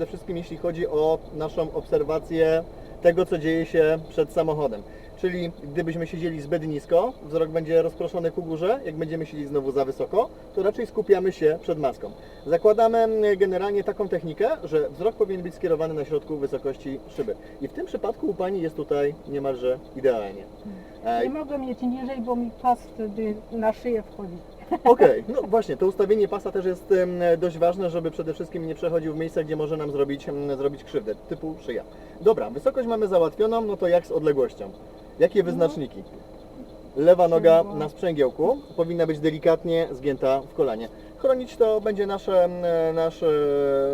Przede wszystkim jeśli chodzi o naszą obserwację tego, co dzieje się przed samochodem. Czyli gdybyśmy siedzieli zbyt nisko, wzrok będzie rozproszony ku górze, jak będziemy siedzieć znowu za wysoko, to raczej skupiamy się przed maską. Zakładamy mm, generalnie taką technikę, że wzrok powinien być skierowany na środku wysokości szyby. I w tym przypadku u Pani jest tutaj niemalże idealnie. E, Nie mogę mieć niżej, bo mi pas wtedy na szyję wchodzi. Okej, no właśnie, to ustawienie pasa też jest em, dość ważne, żeby przede wszystkim nie przechodził w miejsce, gdzie może nam zrobić, em, zrobić krzywdę, typu szyja. Dobra, wysokość mamy załatwioną, no to jak z odległością? Jakie wyznaczniki? Lewa noga na sprzęgiełku powinna być delikatnie zgięta w kolanie. Chronić to będzie nasze, em, nasz, e,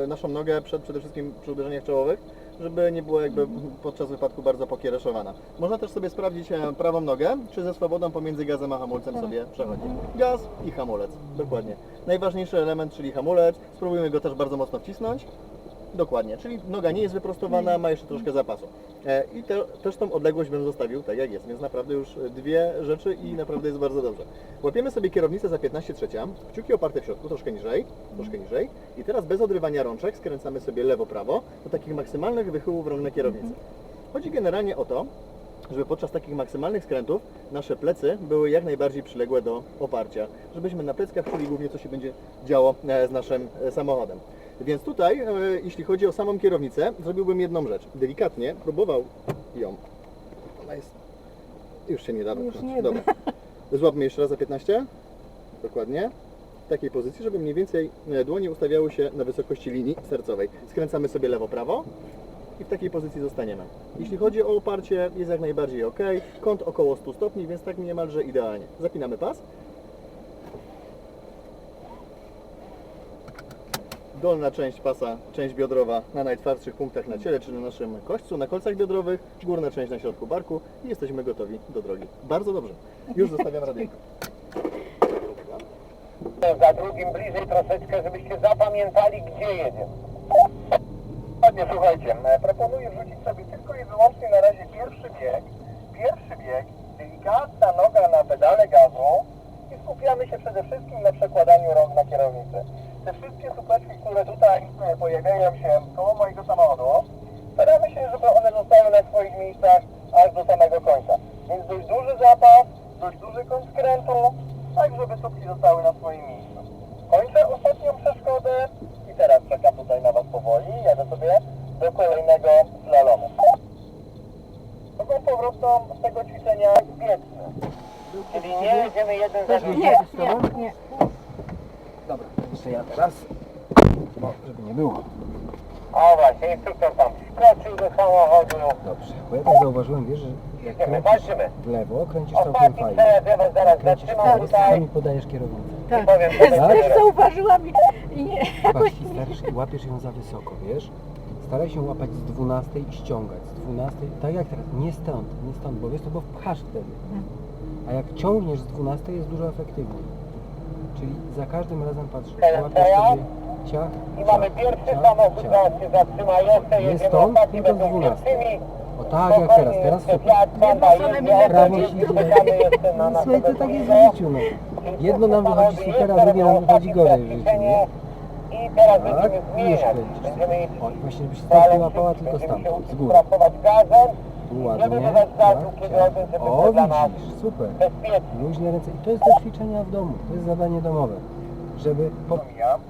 naszą nogę przed przede wszystkim przy uderzeniach czołowych, żeby nie było jakby podczas wypadku bardzo pokiereszowana. Można też sobie sprawdzić e, prawą nogę, czy ze swobodą pomiędzy gazem a hamulcem sobie przechodzi. Gaz i hamulec, dokładnie. Najważniejszy element, czyli hamulec, spróbujmy go też bardzo mocno wcisnąć. Dokładnie, czyli noga nie jest wyprostowana, ma jeszcze troszkę zapasu. E, I te, też tą odległość bym zostawił tak jak jest, więc naprawdę już dwie rzeczy i naprawdę jest bardzo dobrze. Łapiemy sobie kierownicę za 15 trzecia, kciuki oparte w środku, troszkę niżej, troszkę niżej i teraz bez odrywania rączek skręcamy sobie lewo-prawo do takich maksymalnych wychyłów rąk na kierownicy. Chodzi generalnie o to, żeby podczas takich maksymalnych skrętów nasze plecy były jak najbardziej przyległe do oparcia, żebyśmy na pleckach czuli głównie co się będzie działo e, z naszym e, samochodem. Więc tutaj, e, jeśli chodzi o samą kierownicę, zrobiłbym jedną rzecz. Delikatnie próbował ją. Ona jest... Już się nie da. Już nie. Dobra. Złapmy jeszcze raz za 15. Dokładnie. W takiej pozycji, żeby mniej więcej e, dłonie ustawiały się na wysokości linii sercowej. Skręcamy sobie lewo-prawo i w takiej pozycji zostaniemy. Jeśli chodzi o oparcie, jest jak najbardziej ok. Kąt około 100 stopni, więc tak niemalże idealnie. Zapinamy pas. Dolna część pasa, część biodrowa na najtwardszych punktach na ciele, czy na naszym kośćcu, na kolcach biodrowych, górna część na środku barku i jesteśmy gotowi do drogi. Bardzo dobrze. Już zostawiam radyjko. za drugim bliżej troszeczkę, żebyście zapamiętali, gdzie jedziemy. Ładnie, słuchajcie, e, proponuję wrzucić sobie tylko i wyłącznie na razie pierwszy bieg. Pierwszy bieg, delikatna noga na pedale gazu i skupiamy się przede wszystkim na przekładaniu rąk na kierownicę. Te wszystkie supeczki, które tutaj e, pojawiają się koło mojego samochodu, staramy się, żeby one zostały na swoich miejscach aż do samego końca. Więc dość duży zapas, dość duży kąt skrętu, tak żeby słupki zostały na swoim miejscu. Kończę ostatnią przeszkodę i teraz czekam tutaj na Was powoli. Jadę sobie do kolejnego slalomu. Drugą powrotną z tego ćwiczenia biegny. Czyli nie jedziemy jeden za drugim. Nie, nie, nie. Dobra, jeszcze ja teraz. Bo, żeby nie było. O właśnie, instruktor tam wskoczył Dobrze. Bo ja tak zauważyłem, wiesz, że jak Idziemy, kręcisz walczymy. w lewo, kręcisz całkiem Ostatni fajnie. przejazd, ja Was zaraz Kręcisz zatrzymam prawo, tutaj sami podajesz kierownicę. Tak. powiem, co będzie Też zauważyłam i, i nie, jakoś Patrz, i starasz, i łapiesz ją za wysoko, wiesz? Staraj się łapać z 12 i ściągać. Z 12, tak jak teraz, nie stąd, nie stąd, bo wiesz to, bo pchasz wtedy. A jak ciągniesz z 12 jest dużo efektywniej. Czyli za każdym razem patrz, Teraz łapiesz sobie ciach, I mamy ciach, pierwszy ciach, samochód, ciach. zaraz się zatrzyma, jeszcze Nie jedziemy stąd, ostatni, tylko z będą 12. pierwszymi. O tak jak teraz, teraz super. Jedno Czekamy jeszcze na No, Słuchaj, to tak jest w życiu, no. Jedno nam wychodzi super, a drugie nam wychodzi gorzej w życiu, nie? I teraz Tak, będziemy i już zmieniać. kręcisz. Będziemy O, właśnie żebyś stąd nie łapała, tylko stamtąd, z góry. pracować gazem, Tu żeby ładnie, wydać tak, gazu, kiedy ciach. odejdzie O, będzie dla nas widzisz, super. bezpiecznie. Luźne ręce. I to jest do ćwiczenia w domu, to jest zadanie domowe. Żeby po... Pomijam.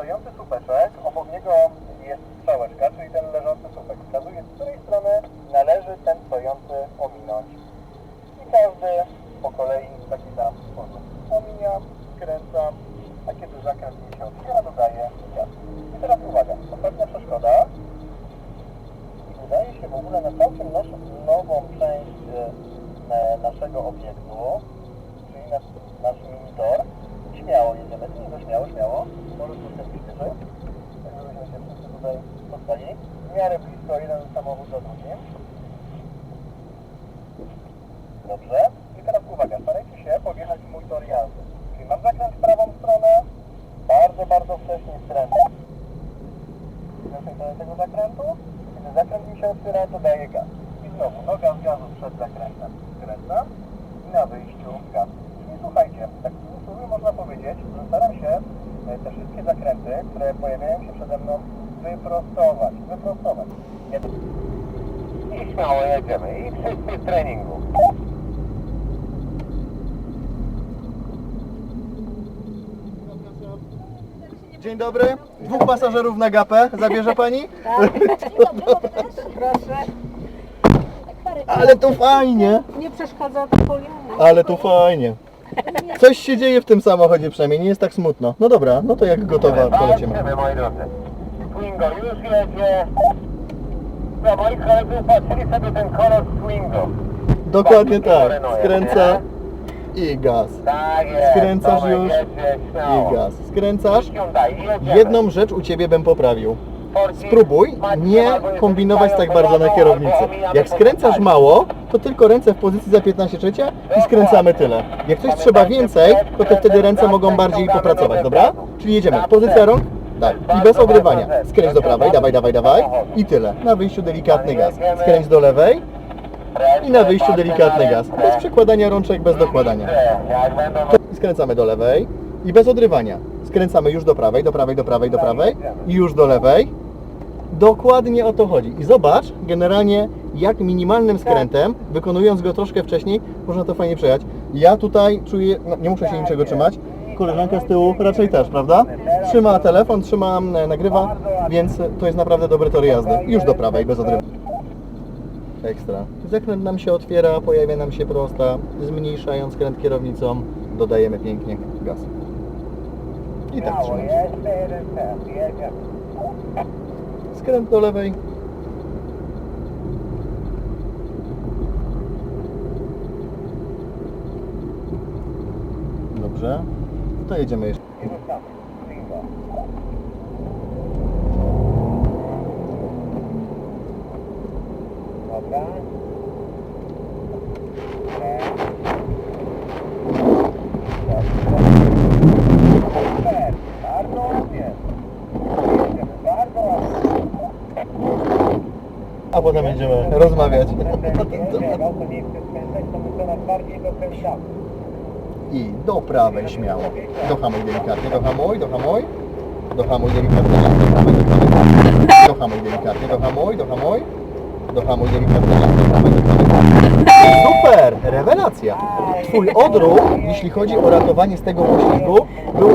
Stojący słupeczek, obok niego jest strzałeczka, czyli ten leżący słupek. Wskazuje, z której strony należy ten stojący ominąć. I każdy po kolei w taki sam sposób. Omijam, skręcam, a kiedy zakręt mi się otwiera, dodaję gaz. I teraz uwaga, ostatnia przeszkoda. I udaje się w ogóle na całkiem nową część e, naszego obiektu, czyli nasz, nasz monitor. Śmiało jedziemy, to śmiało, śmiało. Może troszkę bliżej. Tak żebyśmy się wszyscy tutaj postali. W miarę blisko jeden samochód za drugim. Dobrze. I teraz uwaga, starajcie się podjechać mój tor jazdy. Czyli mam zakręt w prawą stronę, bardzo, bardzo wcześnie skręcę. Następnie tego zakrętu. Kiedy zakręt mi się otwiera, to daję gaz. I znowu noga z gazu przed zakrętem. Skręcam i na wyjściu gaz. Czyli słuchajcie, tak w sumie można powiedzieć, że staram się e, te wszystkie zakręty, które pojawiają się przede mną, wyprostować, wyprostować. I śmiało jedziemy. I wszyscy w treningu. Dzień dobry. Dwóch pasażerów na gapę. Zabierze pani? Proszę. Ale to fajnie. Nie przeszkadza to polianie. Ale to fajnie. Coś się dzieje w tym samochodzie przynajmniej, nie jest tak smutno. No dobra, no to jak gotowa, polecimy. Walczymy, moi drodzy. Twingo już jedzie. No, moi koledzy patrzyli sobie ten kolor Twingo. Dokładnie tak. Skręca i gaz. Tak jest. Skręcasz Tomek już śmiało. i gaz. Skręcasz. Hyundai, jedziemy. Jedną rzecz u Ciebie bym poprawił. Spróbuj nie albo kombinować tak bardzo na kierownicy. omijamy Jak skręcasz mało, to tylko ręce w pozycji za 15 trzecia i skręcamy tyle. Jak coś trzeba więcej, to te wtedy ręce mogą bardziej popracować, dobra? Czyli jedziemy. Pozycja rąk, tak. I bez ogrywania. Skręć do prawej, dawaj, dawaj, dawaj. I tyle. Na wyjściu delikatny gaz. Skręć do lewej i na wyjściu delikatny gaz. Bez przekładania rączek, bez dokładania. Skręcamy do lewej i bez odrywania. Skręcamy już do prawej, do prawej, do prawej, do prawej i już do lewej. Dokładnie o to chodzi. I zobacz generalnie jak minimalnym skrętem, wykonując go troszkę wcześniej, można to fajnie przejechać. Ja tutaj czuję, no, nie muszę się niczego trzymać. Koleżanka z tyłu raczej też, prawda? Trzyma telefon, trzyma, e, nagrywa, więc to jest naprawdę dobry tor jazdy. Już do prawej, bez odrywania. Ekstra. Zakręt nam się otwiera, pojawia nam się prosta. Zmniejszając skręt kierownicą, dodajemy pięknie gaz. I tak. Skręt do lewej. Dobrze. To jedziemy jeszcze. I ruszamy. Twingo. Dobra. Super. Bardzo ładnie. Jedziemy bardzo ładnie. A potem będziemy rozmawiać. Jak auto nie chce skręcać, to my coraz bardziej dokręcamy. I do prawej śmiało. Dohamuj delikatnie, dohamuj, dohamuj. Dohamuj delikatnie. Dohamuj dohamuj, dohamuj. Delikatnie. Super! Rewelacja! Twój odruch, jeśli chodzi o ratowanie z tego poślizgu, był,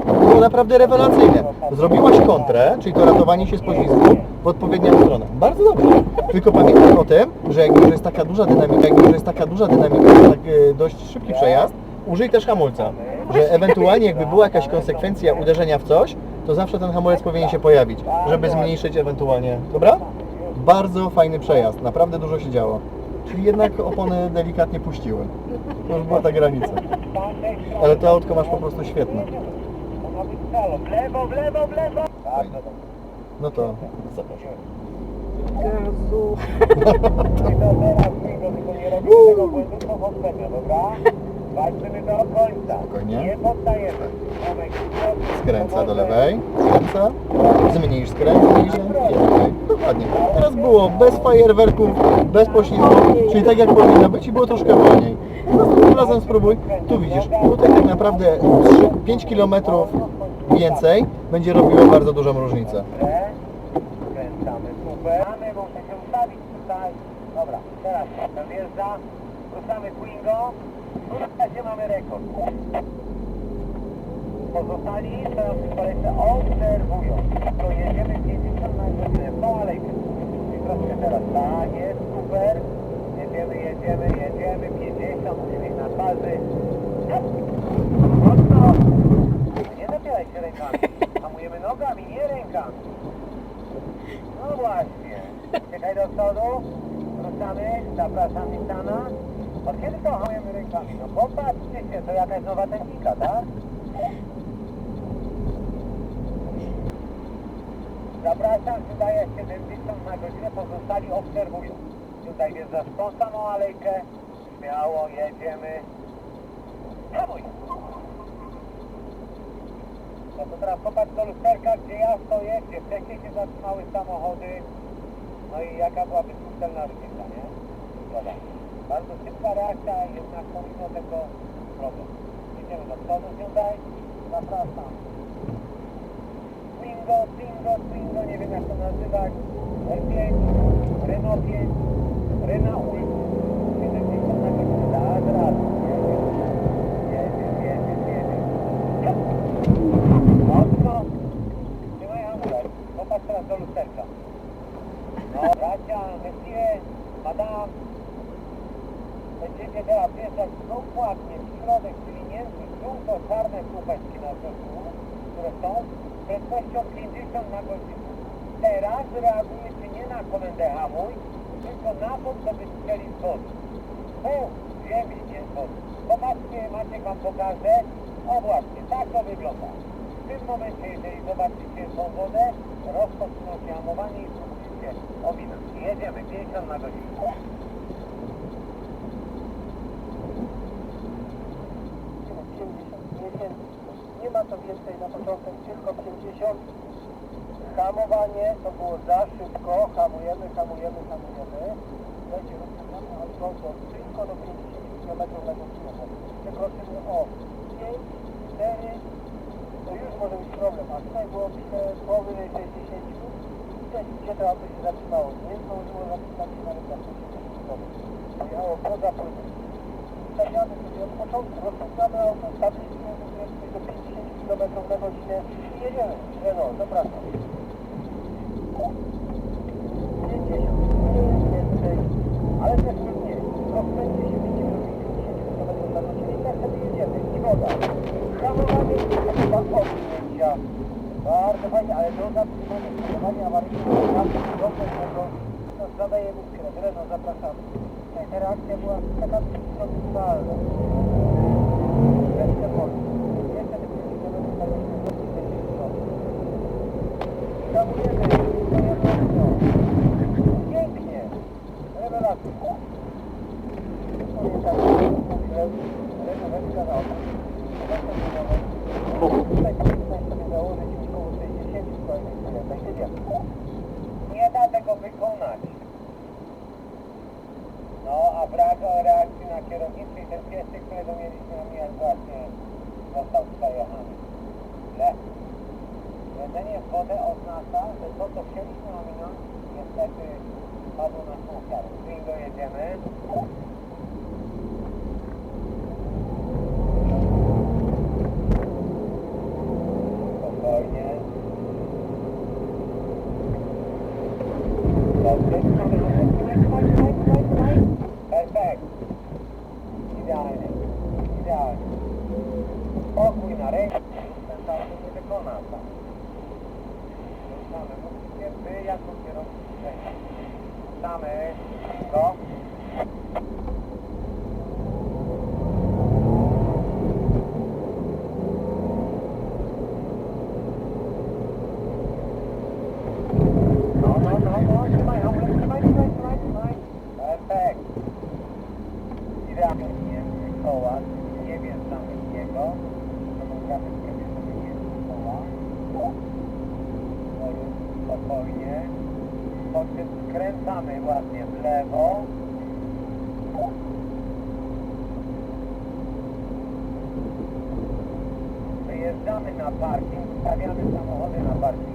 i, był naprawdę rewelacyjny. Zrobiłaś kontrę, czyli to ratowanie się z poślizgu w odpowiednią stronę. Bardzo dobrze. Tylko pamiętaj o tym, że jak już jest taka duża dynamika, jak już jest taka duża dynamika, tak e, dość szybki przejazd, użyj też hamulca. Że ewentualnie jakby była jakaś konsekwencja uderzenia w coś, to zawsze ten hamulec powinien się pojawić, żeby zmniejszyć ewentualnie. Dobra? Bardzo fajny przejazd, naprawdę dużo się działo. Czyli jednak opony delikatnie puściły. To już była ta granica. Ale to autko masz po prostu świetne. W lewo, w lewo, w lewo. Bardzo dobrze. No to zapraszam. No i to teraz Twingo, tylko nie robimy tego błędu co poprzednio, dobra? Walczymy do końca. Spokojnie. Nie poddajemy. Skręca do lewej, skręca, zmniejsz skręt, zmniejsz lewej. Dokładnie. Teraz było bez fajerwerków, bez poślizgu, czyli tak jak powinno być i było troszkę wolniej. Razem spróbuj. Tu widzisz, tutaj tak naprawdę 3, 5 km więcej będzie robiło bardzo dużą różnicę. Super. Teraz gdzie mamy rekord? Pozostali kolejce obserwują. To jedziemy 50 na godzinę teraz. Tak jest, super. Jedziemy, jedziemy, jedziemy. 50, uśmiech na twarzy. Mocno. Nie napieraj się rękami. Hamujemy nogami, nie rękami. No właśnie. Czekaj do przodu. Ruszamy. Zapraszam Nissana. Od kiedy to hamujemy rękami? No popatrzcie się, to jakaś nowa technika, tak? Zapraszam, wydaje się 70 na godzinę, pozostali obserwują. Tutaj wjeżdżasz tą samą alejkę. Śmiało, jedziemy. Hamuj! No to teraz popatrz do lusterka, gdzie ja stoję, gdzie wcześniej się zatrzymały samochody. No i jaka byłaby subtelna różnica, nie? Dobra. Bardzo szybka reakcja, jednak pomimo tego problem. Idziemy do przodu, Hyundai. Zapraszam. Twingo, Twingo, Twingo, nie wiem jak to nazywać, R5, Renault 5, Renault 70 na godzinę, raz, jedzie, jedzie, jedzie, jedzie. Mocno, trzymaj hamulec, popatrz teraz do lusterka. Bracia, monsieur, madame, będziecie teraz wjeżdżać dokładnie w środek, czyli między żółto-czarne słupeczki na środku, które są prędkością 50 na godzinę. Teraz reagujecie nie na komendę hamuj, tylko na to, wystrzeli z wody. Tu ziemi z wody. Popatrzcie, Maciek wam pokaże. O właśnie, tak to wygląda. W tym momencie, jeżeli zobaczycie tą wodę, rozpoczyna się hamowanie i spróbujcie owinąć. Jedziemy 50 na godzinę. Nie, nie ma to więcej na początek, tylko 50. Hamowanie to było za szybko, hamujemy, hamujemy, hamujemy. Będzie albo tylko do 50 km na godzinę. Przekroczymy o 5, 4, to już może być problem, a tutaj było myślę powyżej 60 i widać gdzie to auto się zatrzymało. Nie zdążyło zatrzymać się nawet na 60 km. Pojechało poza płytą. Stawiamy sobie od początku, rozpoczynamy auto, stabilizujemy do 50 km na godzinę i jedziemy. Renault, zapraszam. 50, nie jest więcej, ale też nie mniej. Rozpędzi się widzimy do 50 km na godzinę i tak sobie jedziemy. I woda. Hamowanie to chyba odcięcia. Bardzo fajnie, ale do zatrzymania, hamowanie awaryjne, dobrze, tego, to zadajemy skręt. Renault, zapraszamy. Ta reakcja była taka. Jeszcze wolniej. Jeszcze te 5 km na godzinę do 40 km. Hamujemy, hamujemy mocno. Pięknie. Rewelacja. Pamiętajcie, renoweczka na oko. Tutaj powinno sobie założyć już koło 60 km. Jedziemy. Nie da tego wykonać. No, a brak reakcji na kierownicy i ten pieszy, którego mieliśmy omijać właśnie został przejechany. Źle. Jedzenie w wodę oznacza, że to, co chcieliśmy ominąć, niestety padło na słuchar. Czyli dojedziemy. Spokojnie. Dobrze, trzymaj. Perfekt. Idealnie. Idealnie. Spokój na rękę. Ten sam nie wykona Ruszamy. Musicie wy jako kierowcy Ruszamy. Go. No, no, no, no. Trzymaj hamulec. Trzymaj, trzymaj, trzymaj, trzymaj. Perfekt. Idealnie koła, nie wjeżdżamy w niego. Fotografy zrobię sobie między koła. Spokojnie. Po czym skręcamy ładnie w lewo. Wyjeżdżamy na parking, stawiamy samochody na parkingu.